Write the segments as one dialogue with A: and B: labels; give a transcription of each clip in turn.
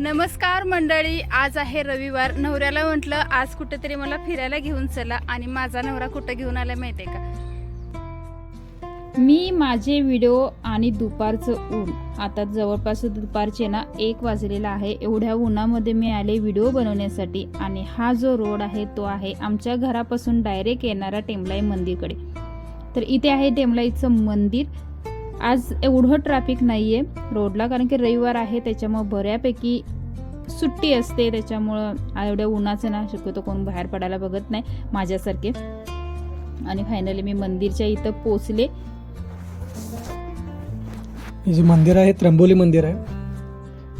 A: नमस्कार मंडळी आज आहे रविवार. नवऱ्याला म्हटलं आज कुठेतरी मला फिरायला घेऊन चला. आणि माझा नवरा कुठं घेऊन आला माहितीये का? मी माझे व्हिडिओ आणि दुपारचं ऊन. आता जवळपास दुपारचे ना एक वाजलेला आहे. एवढ्या उन्हामध्ये मी आले व्हिडिओ बनवण्यासाठी. आणि हा जो रोड आहे तो आहे आमच्या घरापासून डायरेक्ट येणारा टेमलाई मंदिरकडे. तर इथे आहे टेमलाईचं मंदिर. आज एवढं ट्रॅफिक नाही आहे रोडला कारण की रविवार आहे त्याच्यामुळं बऱ्यापैकी सुट्टी असते त्याच्यामुळं एवढ्या उन्हाचं ना शक्यतो कोण बाहेर पडायला बघत नाही माझ्यासारखे. आणि फायनली मी मंदिरच्या इथं पोचले.
B: हे जे मंदिर आहे त्र्यंबोली मंदिर आहे.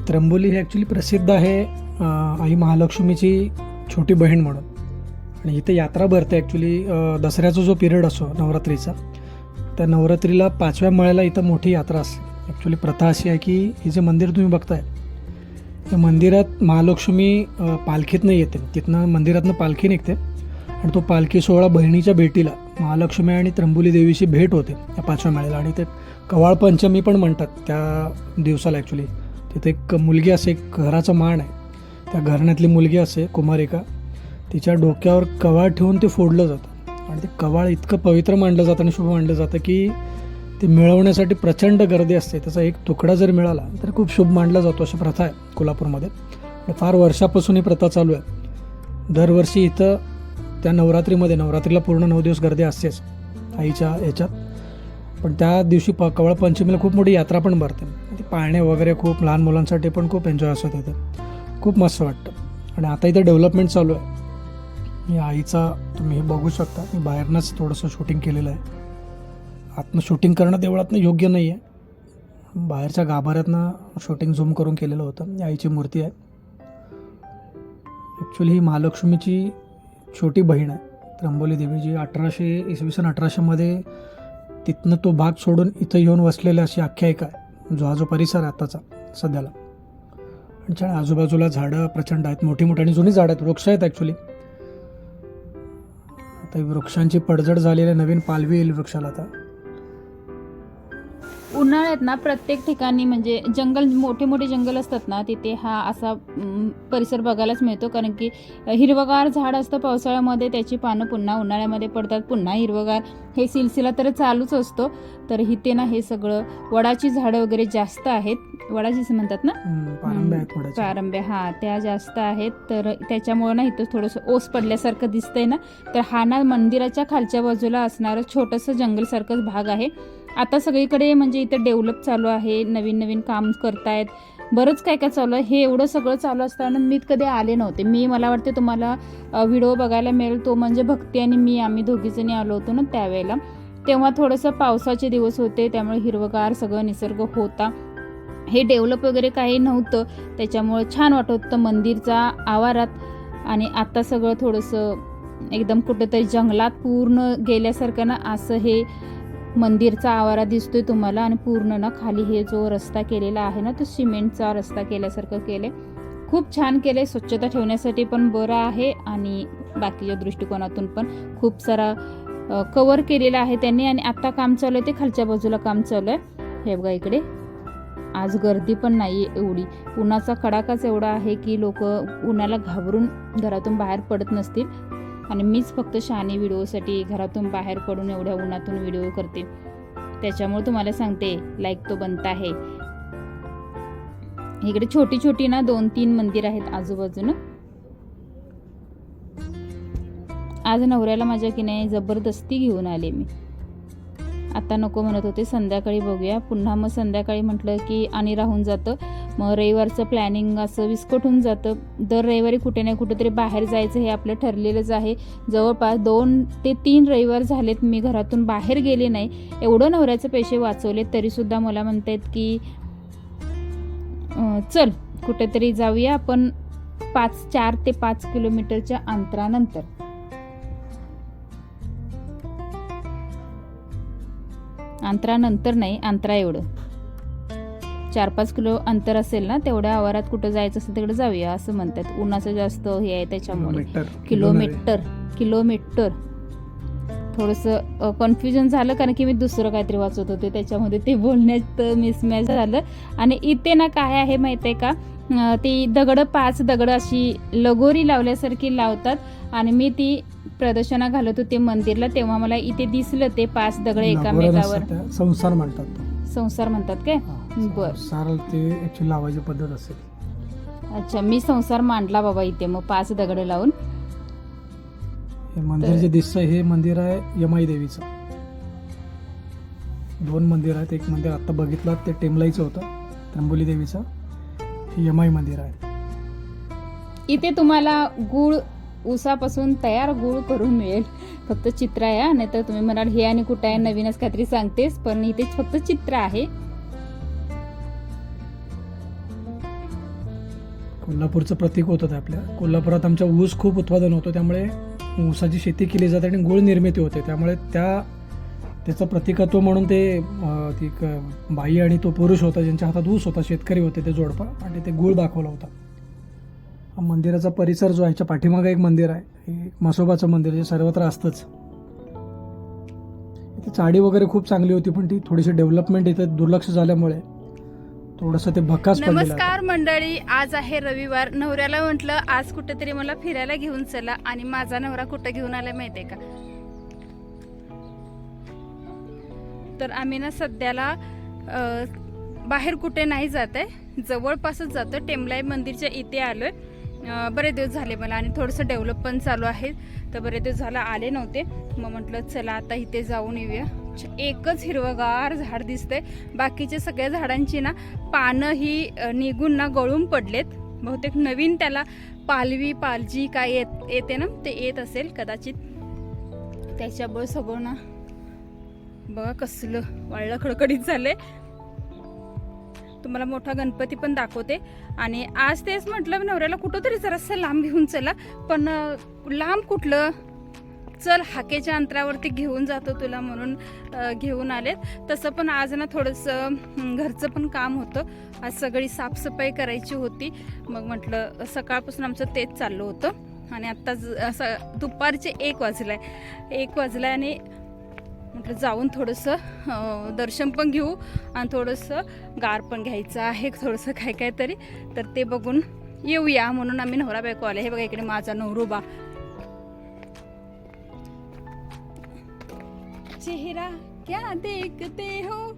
B: त्र्यंबोली हे ॲक्च्युली प्रसिद्ध आहे आई महालक्ष्मीची छोटी बहीण म्हणून. आणि इथे यात्रा भरते ॲक्च्युली दसऱ्याचा जो पिरियड असो नवरात्रीचा त्या नवरात्रीला पाचव्या मळ्याला इथं मोठी यात्रा असते. ॲक्च्युली प्रथा अशी आहे की हे जे मंदिर तुम्ही बघताय त्या मंदिरात महालक्ष्मी अं, पालखीतनं येते. तिथनं मंदिरातनं पालखी निघते आणि तो पालखी सोहळा बहिणीच्या भेटीला महालक्ष्मी आणि त्र्यंबुली देवीची भेट होते या पाचव्या मेळेला आणि ते कवाळ पंचमी पण म्हणतात त्या दिवसाला ॲक्च्युली तिथे एक मुलगी असे एक घराचं मान आहे. त्या घराण्यातली मुलगी असे कुमारिका तिच्या डोक्यावर कवाळ ठेवून ते फोडलं जातं. आणि ते कवाळ इतकं पवित्र मानलं जातं आणि शुभ मानलं जातं की ते मिळवण्यासाठी प्रचंड गर्दी असते. त्याचा एक तुकडा जर मिळाला तर खूप शुभ मानला जातो अशी प्रथा आहे कोल्हापूरमध्ये. आणि फार वर्षापासून ही प्रथा चालू आहे. दरवर्षी इथं त्या नवरात्रीमध्ये नवरात्रीला पूर्ण नऊ दिवस गर्दी असतेच आईच्या याच्यात. पण त्या दिवशी प कवळ पंचमीला खूप मोठी यात्रा पण भरते. ती पाळणे वगैरे खूप लहान मुलांसाठी पण खूप एन्जॉय असतो तिथे खूप मस्त वाटतं. आणि आता इथे डेव्हलपमेंट चालू आहे. मी आईचा तुम्ही हे बघू शकता मी बाहेरनंच थोडंसं शूटिंग केलेलं आहे. आतनं शूटिंग करणं देवळातनं योग्य नाही आहे बाहेरच्या गाभाऱ्यातनं शूटिंग झूम करून केलेलं होतं. आईची मूर्ती आहे. ॲक्च्युली ही महालक्ष्मीची छोटी बहीण आहे. त्र्यंबोली देवी जी अठराशे इसवी सन अठराशेमध्ये तिथनं तो भाग सोडून इथं येऊन वसलेला अशी आख्यायिका आहे. जो हा जो परिसर आहे आत्ताचा सध्याला. आणि छान आजूबाजूला झाडं प्रचंड आहेत. मोठी मोठी आणि जुनी झाडं आहेत. वृक्ष आहेत ॲक्च्युली आता वृक्षांची पडझड झालेली नवीन पालवी येईल वृक्षाला आता.
A: उन्हाळ्यात ना प्रत्येक ठिकाणी म्हणजे जंगल मोठे मोठे जंगल असतात ना तिथे हा असा परिसर बघायलाच मिळतो. कारण की हिरवगार झाड असतं पावसाळ्यामध्ये त्याची पानं पुन्हा उन्हाळ्यामध्ये पडतात. पुन्हा हिरवगार हे सिलसिला तर चालूच असतो. तर इथे ना हे सगळं वडाची झाडं वगैरे जास्त आहेत. वडाचीच म्हणतात ना?
B: पारंब्या
A: हा त्या जास्त आहेत. तर त्याच्यामुळं ना इथं थोडंसं ओस पडल्यासारखं दिसतंय ना. तर हा ना मंदिराच्या खालच्या बाजूला असणारं छोटंसं जंगलसारखंच भाग आहे. आता सगळीकडे म्हणजे इथं डेव्हलप चालू आहे नवीन नवीन काम करतायत. बरंच काय काय चालू आहे हे एवढं सगळं चालू असताना मी कधी आले नव्हते. मी मला वाटते तुम्हाला व्हिडिओ बघायला मिळेल तो म्हणजे भक्ती आणि मी आम्ही दोघीजणी आलो होतो ना त्यावेळेला. तेव्हा थोडंसं पावसाचे दिवस होते त्यामुळे हिरवगार सगळं निसर्ग होता. हे डेव्हलप वगैरे काही नव्हतं त्याच्यामुळं छान वाटत होतं मंदिरचा आवारात. आणि आता सगळं थोडंसं एकदम कुठंतरी जंगलात पूर्ण गेल्यासारखं ना असं हे मंदिरचा आवारा दिसतोय तुम्हाला आणि पूर्ण ना खाली हे जो रस्ता केलेला आहे ना तो सिमेंटचा रस्ता केल्यासारखं केले खूप छान केले स्वच्छता ठेवण्यासाठी पण बरं आहे आणि बाकीच्या दृष्टिकोनातून पण खूप सारा कवर केलेला आहे त्यांनी आणि आत्ता काम चालू आहे ते खालच्या बाजूला काम चालू आहे. हे बघा इकडे. आज गर्दी पण नाही आहे एवढी. उन्हाचा कडाकाच एवढा आहे की लोक उन्हाला घाबरून घरातून बाहेर पडत नसतील. आणि मीच फक्त शहाणी व्हिडिओसाठी घरातून बाहेर पडून एवढ्या उन्हातून व्हिडिओ करते. त्याच्यामुळे तुम्हाला सांगते लाईक तो बनता आहे. इकडे छोटी छोटी ना दोन तीन मंदिर आहेत आजूबाजूनं. आज नवऱ्याला माझ्या की नाही जबरदस्ती घेऊन आले मी. आता नको म्हणत होते संध्याकाळी बघूया. पुन्हा मग संध्याकाळी म्हटलं की आणि राहून जातं. मग रविवारचं प्लॅनिंग असं विस्कट होऊन जातं. दर रविवारी कुठे ना कुठेतरी बाहेर जायचं हे आपलं ठरलेलंच आहे. जवळपास दोन ते तीन रविवार झालेत मी घरातून बाहेर गेले नाही. एवढं नवऱ्याचे पैसे वाचवले तरीसुद्धा मला म्हणतायत की चल कुठेतरी जाऊया आपण पाच चार ते पाच किलोमीटरच्या अंतरानंतर. अंतरानंतर नाही अंतरा एवढं. चार पाच किलो अंतर असेल ना तेवढ्या आवारात कुठं जायचं असेल तिकडे जाऊया असं म्हणतात. उन्हाचं जास्त हे आहे त्याच्यामुळे.
B: किलोमीटर
A: किलोमीटर थोडंसं कन्फ्युजन झालं कारण की मी दुसरं काहीतरी वाचत होते. त्याच्यामध्ये ते बोलण्यात मिसमॅच झालं. आणि इथे ना काय आहे माहिती आहे का
C: ती दगड पाच दगड अशी लगोरी लावल्यासारखी लावतात. आणि मी ती प्रदर्शना घालत होते मंदिरला. तेव्हा मला इथे दिसलं ते पाच दगड एकामेकावर.
B: संसार म्हणतात.
C: संसार म्हणतात काय? बर.
B: ते लावायची पद्धत असेल.
C: अच्छा मी संसार मांडला बाबा इथे मग पाच दगड लावून.
B: हे मंदिर जे दिसतंय हे मंदिर आहे यमाई देवीचं. दोन मंदिर आहेत एक मंदिर आता बघितलं ते टेमलाईचं होतं त्र्यंबोली देवीचं. हे यमाई मंदिर आहे.
C: इथे तुम्हाला गुळ ऊसापासून तयार गुळ करून मिळेल. फक्त चित्र आहे नाही नाहीतर तुम्ही म्हणाल हे आणि कुठं आहे? नवीनच काहीतरी सांगतेस. पण इथे फक्त चित्र आहे.
B: कोल्हापूरचं प्रतीक होतं ते आपल्या. कोल्हापुरात आमच्या ऊस खूप उत्पादन होतं त्यामुळे ऊसाची शेती केली जाते आणि गुळ निर्मिती होते. त्यामुळे त्या त्याचं प्रतिकत्व म्हणून ते ती क- बाई आणि तो पुरुष होता ज्यांच्या हातात ऊस होता शेतकरी होते ते जोडपा आणि ते गुळ दाखवला होता. मंदिराचा परिसर जो आहे ह्याच्या पाठीमागे एक मंदिर आहे. हे म्हसोबाचं मंदिर जे सर्वत्र असतंच. इथे चाडी वगैरे खूप चांगली होती पण ती थोडीशी डेव्हलपमेंट इथे दुर्लक्ष झाल्यामुळे थोडंसं ते भकास
A: नमस्कार मंडळी आज आहे रविवार. नवऱ्याला म्हटलं आज कुठेतरी मला फिरायला घेऊन चला. आणि माझा नवरा कुठं घेऊन आला माहितीये का? तर आम्ही ना सध्याला बाहेर कुठे नाही जात आहे. जवळपासच जातो टेमलाई मंदिरच्या इथे आलोय. बरेच दिवस झाले मला आणि थोडंसं डेव्हलप पण चालू आहे. तर बरेच दिवस झाला आले नव्हते. मग म्हटलं चला आता इथे जाऊन येऊया. छ- एकच हिरवगार झाड दिसतंय. बाकीच्या सगळ्या झाडांची ना पानं ही निघून ना गळून पडलेत. बहुतेक नवीन त्याला पालवी पालजी काय येत येते ना? ते येत असेल कदाचित. त्याच्यामुळे सगळं ना बघा कसलं वाळलं खडखडीत झालंय. तुम्हाला मोठा गणपती पण दाखवते. आणि आज तेच म्हटलं नवऱ्याला कुठं तरी जरासं लांब घेऊन चला. पण लांब कुठलं? चल हाकेच्या अंतरावरती घेऊन जातो तुला म्हणून घेऊन आलेत. तसं पण आज ना थोडंसं घरचं पण काम होतं. आज सगळी साफसफाई करायची होती. मग म्हटलं सकाळपासून आमचं तेच चाललं होतं. आणि आत्ता असं दुपारचे एक वाजलं आहे एक वाजलाय आणि म्हटलं जाऊन थोडंसं दर्शन पण घेऊ आणि थोडंसं गार पण घ्यायचं आहे थोडंसं काय काय तरी. तर ते बघून येऊया. म्हणून आम्ही नवरा बायको आले हे बघा इकडे माझा नवरोबा चेहरा क्या देखते हो?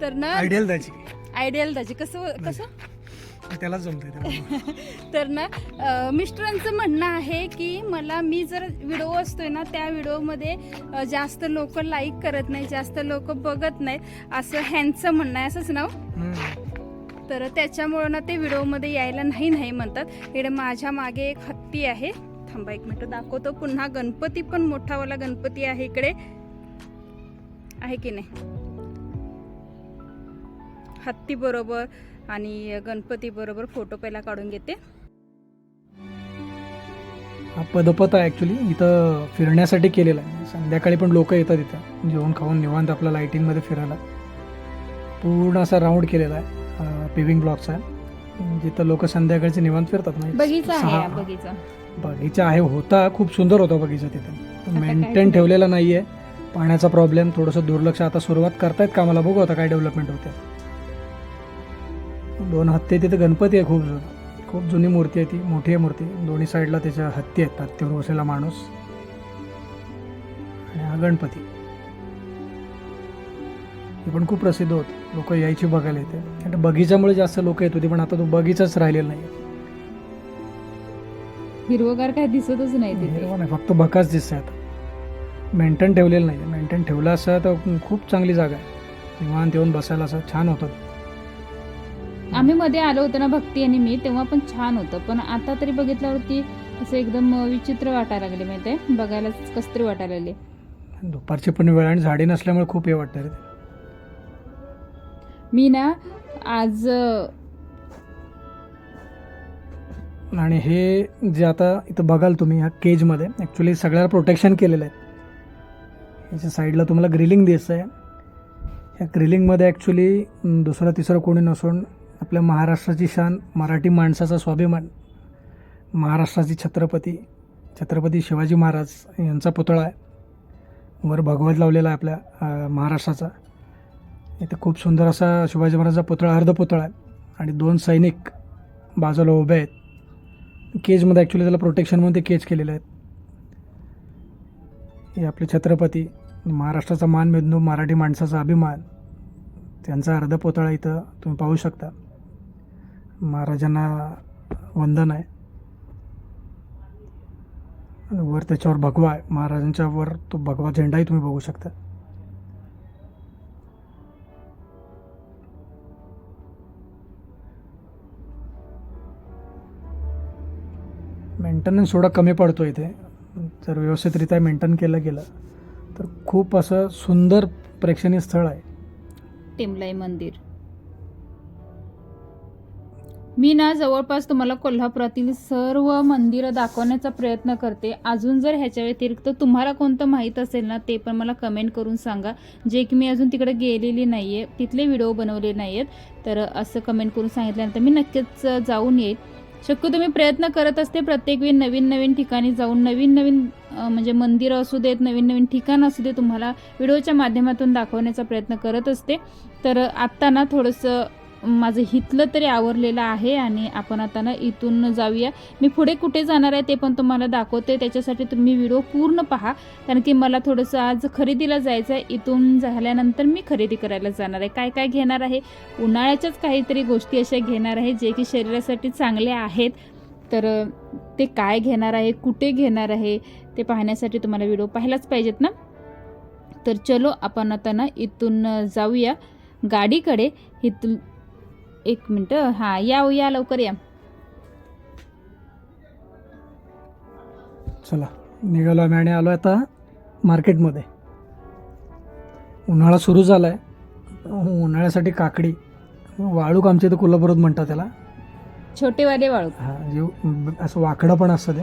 A: तर ना
B: आयडियल त्याची
A: आयडियल त्याची कसं कसं?
B: त्यालाच जमतंय
A: तर ना मिस्टरांचं म्हणणं आहे की मला मी जर व्हिडिओ असतोय ना त्या व्हिडिओमध्ये जास्त लोक लाईक करत नाही जास्त लोक बघत नाहीत असं ह्यांचं म्हणणं आहे. असंच ना हो? तर त्याच्यामुळं ना ते व्हिडिओमध्ये यायला नाही नाही म्हणतात. इकडे माझ्या मागे एक हत्ती आहे. थांबा एक मिनिट दाखवतो. पुन्हा गणपती पण मोठावाला गणपती आहे इकडे. आहे की नाही? हत्ती बरोबर आणि गणपती बरोबर फोटो पहिला काढून घेते.
B: हा पदपथ आहे ॲक्च्युली इथं फिरण्यासाठी केलेला आहे. संध्याकाळी पण लोक येतात इथं. जेवण खाऊन निवांत आपल्या लाईटिंगमध्ये फिरायला. पूर्ण असा राऊंड केलेला आहे पिविंग ब्लॉकचा आहे जिथं लोक संध्याकाळचे निवांत फिरतात म्हणजे
C: बगीचा आहे हा बगीचा.
B: बगीचा आहे. होता खूप सुंदर होता बगीचा तिथे. मेंटेन? ठेवलेला नाही आहे पाण्याचा प्रॉब्लेम थोडंसं दुर्लक्ष. आता सुरुवात करतायत कामाला. बघू आता काय डेव्हलपमेंट होते दोन हत्ती तिथे गणपती आहे खूप जुना खूप जुनी मूर्ती आहे ती मोठी आहे मूर्ती. दोन्ही साईडला त्याच्या हत्ती आहेत हत्तीवर बसलेला माणूस आणि हा गणपती. हे पण खूप प्रसिद्ध होत. लोक यायची बघायला येते आणि बगीच्यामुळे जास्त लोक येत होती पण आता तो बगीचाच राहिलेला नाही.
C: हिरवगार काय दिसतच नाही तिथे.
B: हिरवा नाही फक्त बकाच दिसतंय आता. मेंटेन ठेवलेलं नाही. मेंटेन ठेवलं असं तर खूप चांगली जागा आहे. निवांत येऊन बसायला असं छान होतं.
C: आम्ही मध्ये आलो होतो ना भक्ती आणि मी तेव्हा पण छान होतं. पण आता तरी बघितल्यावरती असं एकदम विचित्र वाटायला लागले माहिती बघायलाच कस तरी वाटायला लागले.
B: दुपारची पण वेळ आणि झाडी नसल्यामुळे खूप हे वाटतं.
C: मी ना आज
B: आणि हे जे आता इथं बघाल तुम्ही ह्या केजमध्ये ॲक्च्युली सगळ्याला प्रोटेक्शन केलेलं आहे. याच्या साईडला तुम्हाला ग्रिलिंग दिसतं आहे ह्या ग्रिलिंगमध्ये ॲक्च्युली दुसरं तिसरं कोणी नसून आपल्या महाराष्ट्राची शान मराठी माणसाचा स्वाभिमान महाराष्ट्राची छत्रपती छत्रपती शिवाजी महाराज यांचा पुतळा आहे. वर भगवत लावलेला आहे आपल्या महाराष्ट्राचा. इथे खूप सुंदर असा शिवाजी महाराजांचा पुतळा अर्धपुतळा आहे. आणि दोन सैनिक बाजूला उभे आहेत. केजमध्ये ॲक्च्युली त्याला प्रोटेक्शन म्हणून ते केज केलेले आहेत हे आपले छत्रपती महाराष्ट्राचा मानबिंदू मराठी माणसाचा अभिमान त्यांचा अर्ध पुतळा इथं तुम्ही पाहू शकता. महाराजांना वंदन आहे. आणि वर त्याच्यावर भगवा आहे. महाराजांच्या वर तो भगवा झेंडाही तुम्ही बघू शकता. मेंटेनन्स थोडा कमी पडतो इथे. जर व्यवस्थितरित्या मेंटेन केलं गेलं तर खूप असं सुंदर प्रेक्षणीय स्थळ आहे.
A: टिमलाई मंदिर. मी ना जवळपास तुम्हाला कोल्हापुरातील सर्व मंदिरं दाखवण्याचा प्रयत्न करते. अजून जर ह्याच्या व्यतिरिक्त तुम्हाला कोणतं माहीत असेल ना ते पण मला कमेंट करून सांगा. जे की मी अजून तिकडे गेलेली नाही आहे तिथले व्हिडिओ बनवले नाही आहेत तर असं कमेंट करून सांगितल्यानंतर मी नक्कीच जाऊन येईल. शक्यतो मी प्रयत्न करत असते प्रत्येक वेळी नवीन नवीन ठिकाणी जाऊन नवीन नवीन म्हणजे मंदिरं असू देत नवीन नवीन ठिकाण असू दे तुम्हाला व्हिडिओच्या माध्यमातून दाखवण्याचा प्रयत्न करत असते. तर आत्ता ना थोडंसं माझं हितलं तरी आवरलेलं आहे आणि आपण आता ना इथून जाऊया. मी पुढे कुठे जाणार आहे ते पण तुम्हाला दाखवते. त्याच्यासाठी तुम्ही व्हिडिओ पूर्ण पहा. कारण की मला थोडंसं आज खरेदीला जायचं आहे. इथून झाल्यानंतर मी खरेदी करायला जाणार आहे. काय काय घेणार आहे? उन्हाळ्याच्याच काहीतरी गोष्टी अशा घेणार आहे जे की शरीरासाठी चांगले आहेत. तर ते काय घेणार आहे? कुठे घेणार आहे? ते पाहण्यासाठी तुम्हाला व्हिडिओ पाहायलाच पाहिजेत ना? तर चलो आपण आता ना इथून जाऊया. गाडीकडे. इथून एक मिनटं. हां या हो, या लवकर या.
B: चला निघालो आम्ही आणि आलो आता मार्केटमध्ये. उन्हाळा सुरू झाला आहे उन्हाळ्यासाठी काकडी वाळूक आमच्या इथं कोल्हापुरात म्हणतात त्याला.
A: छोटेवाले वाळू
B: हा जे असं वाकडं पण असतं ते.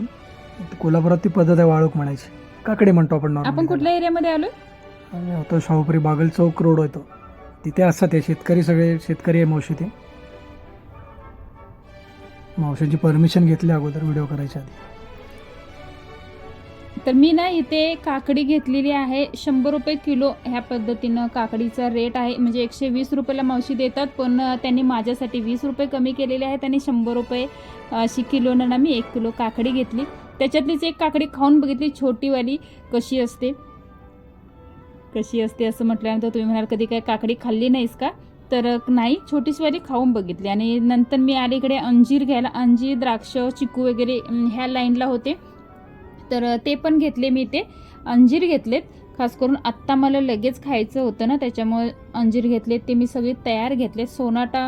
B: कोल्हापुरात ती पद्धत आहे वाळूक म्हणायची. काकडी म्हणतो आपण
A: आपण कुठल्या एरियामध्ये आलोय?
B: त्याला. आणि होतो शाहूपुरी बागल चौक रोड होतो तिथे असतात ते शेतकरी सगळे शेतकरी आहे मावशी ते. मावशीची परमिशन घेतली अगोदर व्हिडिओ करायच्या आधी.
A: तर मी ना इथे काकडी घेतलेली आहे शंभर रुपये किलो ह्या पद्धतीनं काकडीचा रेट आहे. म्हणजे एकशे वीस रुपयाला मावशी देतात पण त्यांनी माझ्यासाठी वीस रुपये कमी केलेले आहेत आणि शंभर रुपये अशी किलोनं ना मी एक किलो काकडी घेतली. त्याच्यातलीच एक काकडी खाऊन बघितली छोटीवाली कशी असते. कशी असते असं म्हटल्यानंतर तुम्ही म्हणाल कधी काय काकडी खाल्ली नाहीस का? तर नाही छोटीशीवाली खाऊन बघितली. आणि नंतर मी अलीकडे अंजीर घ्यायला. अंजीर द्राक्ष चिकू वगैरे ह्या लाईनला होते. तर ते पण घेतले मी ते अंजीर घेतलेत. खास करून आत्ता मला लगेच खायचं होतं ना त्याच्यामुळे अंजीर घेतलेत. ते मी सगळे तयार घेतले सोनाटा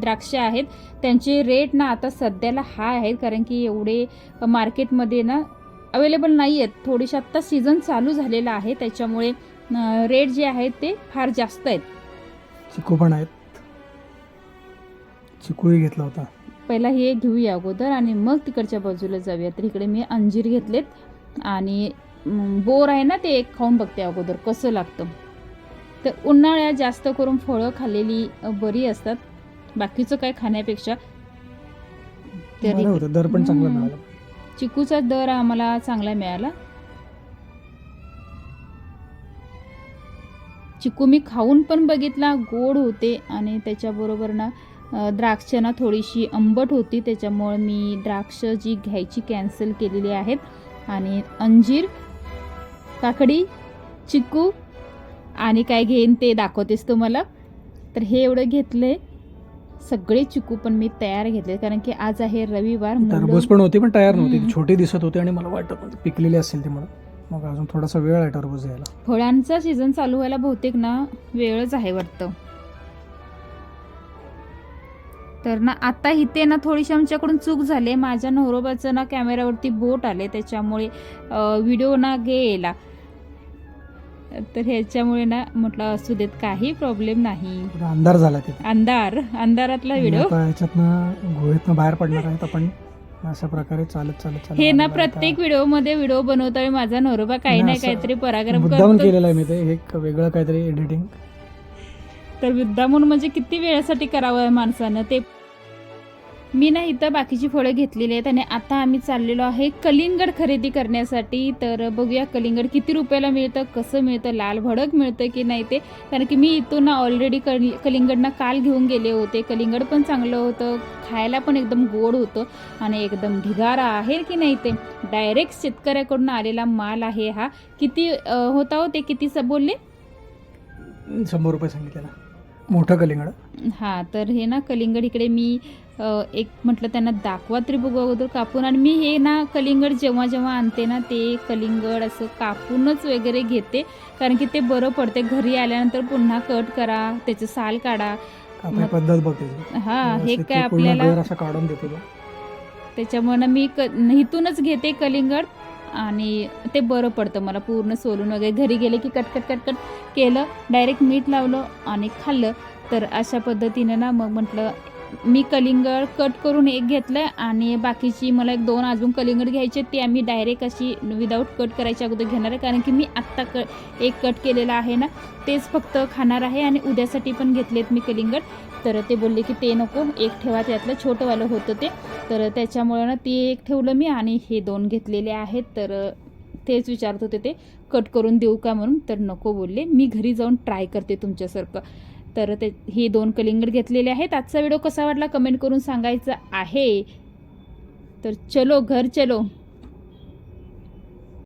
A: द्राक्ष आहेत. त्यांचे रेट ना आता सध्याला हाय आहेत कारण की एवढे मार्केटमध्ये ना अवेलेबल नाही आहेत थोडीशी आत्ता सीझन चालू झालेला आहे. त्याच्यामुळे रेट जे आहेत ते फार जास्त आहेत.
B: चिकू पण आहेत. चिकूही घेतला होता.
A: पहिला हे घेऊया अगोदर आणि मग तिकडच्या बाजूला जाऊया. तर इकडे मी अंजीर घेतलेत आणि बोर आहे ना ते एक खाऊन बघते अगोदर कसं लागतं. तर उन्हाळ्यात जास्त करून फळं खाल्लेली बरी असतात. बाकीचं काय खाण्यापेक्षा तर
B: दर पण चांगला. मिळाला.
A: चिकूचा दर आम्हाला चांगला मिळाला. चिकू मी खाऊन पण बघितला गोड होते आणि त्याच्याबरोबर ना द्राक्ष ना थोडीशी आंबट होती त्याच्यामुळे मी द्राक्ष जी घ्यायची कॅन्सल केलेली आहेत. आणि अंजीर काकडी चिकू आणि काय घेईन ते दाखवतेस तुम्हाला. तर हे एवढं घेतलंय. सगळे चिकू पण मी तयार घेतले कारण की आज आहे रविवार मुलं-
B: टरबूज पण होती पण तयार नव्हती. छोटी दिसत होती आणि मला वाटत पिकलेली असेल ती म्हणून. मग अजून थोडासा वेळ आहे टरबूज यायला.
A: फळांचा सीझन चालू व्हायला बहुतेक ना वेळच आहे वाटतं. तर ना आता इथे ना थोडीशी आमच्याकडून चूक झाली माझ्या नवरोबाचं ना कॅमेऱ्यावरती बोट आले त्याच्यामुळे व्हिडिओ ना गेला. तर ह्याच्यामुळे ना म्हटलं असू देत काही प्रॉब्लेम नाही.
B: अंधार झाला
A: अंधार अंधारातला व्हिडिओ.
B: आता याच्यातनं गुहेतनं बाहेर पडणार आहेत आपण. अशा प्रकारे चालत चालत चालत
A: हे ना
B: आलेलो आहे. आता.
A: प्रत्येक व्हिडिओमध्ये व्हिडिओ बनवता माझा नवरोबा काही
B: नाही, असं
A: काहीतरी पराक्रम
B: मुद्दाम
A: करतो
B: केलेलं आहे मी ते. एक वेगळं काहीतरी एडिटिंग
A: तर मुद्दामून म्हणजे किती वेळासाठी करावं आहे माणसानं? ते मी ना इथं बाकीची फळं घेतलेली आहेत आणि आता आम्ही चाललेलो आहे कलिंगड खरेदी करण्यासाठी. तर बघूया कलिंगड किती रुपयाला मिळतं कसं मिळतं लाल भडक मिळतं की नाही ते. कारण की मी इथून ना ऑलरेडी कलि कलिंगडना काल घेऊन गेले होते. कलिंगड पण चांगलं होतं खायला पण एकदम गोड होतं आणि एकदम ढिगारा आहे की नाही ते. डायरेक्ट शेतकऱ्याकडून आलेला माल आहे हा. किती होता हो ते किती बोलले?
B: शंभर रुपये सांगितलेला. मोठं कलिंगड.
A: हां तर हे ना कलिंगड इकडे मी एक म्हटलं त्यांना दाखवा तरी बघू अगोदर कापून. आणि मी हे ना कलिंगड जेव्हा जेव्हा आणते ना ते कलिंगड असं कापूनच वगैरे घेते. कारण की ते बरं पडते. घरी आल्यानंतर पुन्हा कट करा त्याचं साल काढा.
B: पद्धत
A: हा हे
B: व्यवस्थित
A: काय आपल्याला
B: काढून देतो.
A: त्याच्यामुळे मी क इथूनच घेते कलिंगड. आणि ते बरं पडतं मला पूर्ण सोलून वगैरे. घरी गेले की कट कट कट कट केलं डायरेक्ट मीठ लावलं आणि खाल्लं. तर अशा पद्धतीनं ना मग म्हटलं मी कलिंगड कट करून एक घेतलं आणि बाकीची मला एक दोन अजून कलिंगड घ्यायचे ते आम्ही डायरेक्ट अशी विदाऊट कट करायच्या अगोदर घेणार आहे. कारण की मी आत्ता क एक कट केलेला आहे ना तेच फक्त खाणार आहे आणि उद्यासाठी पण घेतलेत मी कलिंगड. तर ते बोलले की ते नको एक ठेवा त्यातलं छोटंवालं होतं ते. तर त्याच्यामुळं ना ते एक ठेवलं मी आणि हे दोन घेतलेले आहेत. तर तेच विचारत होते ते कट करून देऊ का म्हणून? तर नको बोलले. मी घरी जाऊन ट्राय करते तुमच्यासारखं. तर ते हे दोन कलिंगड घेतलेले आहेत. आजचा व्हिडिओ कसा वाटला कमेंट करून सांगायचं आहे. तर चलो घर चलो.